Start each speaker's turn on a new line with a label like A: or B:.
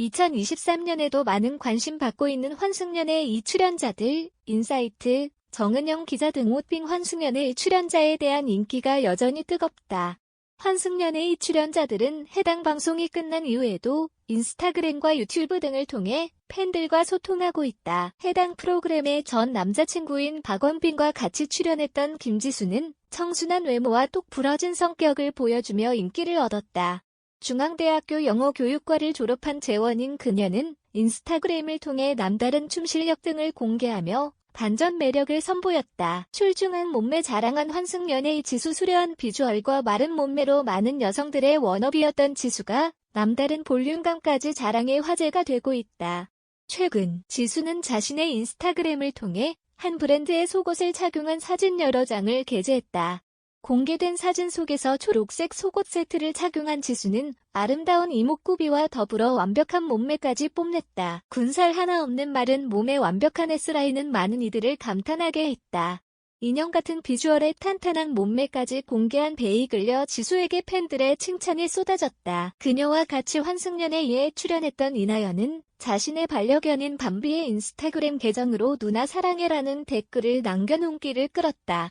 A: 2023년에도 많은 관심 받고 있는 환승연의 이 출연자들, 인사이트, 정은영 기자 등 옷빙 환승연의 출연자에 대한 인기가 여전히 뜨겁다. 환승연의 이 출연자들은 해당 방송이 끝난 이후에도 인스타그램과 유튜브 등을 통해 팬들과 소통하고 있다. 해당 프로그램의 전 남자친구인 박원빈과 같이 출연했던 김지수는 청순한 외모와 똑 부러진 성격을 보여주며 인기를 얻었다. 중앙대학교 영어교육과를 졸업한 재원인 그녀는 인스타그램을 통해 남다른 춤 실력 등을 공개하며 반전 매력을 선보였다. 출중한 몸매 자랑한 환승연의 지수 수려한 비주얼과 마른 몸매로 많은 여성들의 워너비였던 지수가 남다른 볼륨감까지 자랑해 화제가 되고 있다. 최근 지수는 자신의 인스타그램을 통해 한 브랜드의 속옷을 착용한 사진 여러 장을 게재했다. 공개된 사진 속에서 초록색 속옷 세트를 착용한 지수는 아름다운 이목구비와 더불어 완벽한 몸매까지 뽐냈다. 군살 하나 없는 마른 몸의 완벽한 S라인은 많은 이들을 감탄하게 했다. 인형 같은 비주얼의 탄탄한 몸매까지 공개한 배에 끌려 지수에게 팬들의 칭찬이 쏟아졌다. 그녀와 같이 환승연에 예 출연했던 이나연은 자신의 반려견인 밤비의 인스타그램 계정으로 누나 사랑해라는 댓글을 남겨 눈길을 끌었다.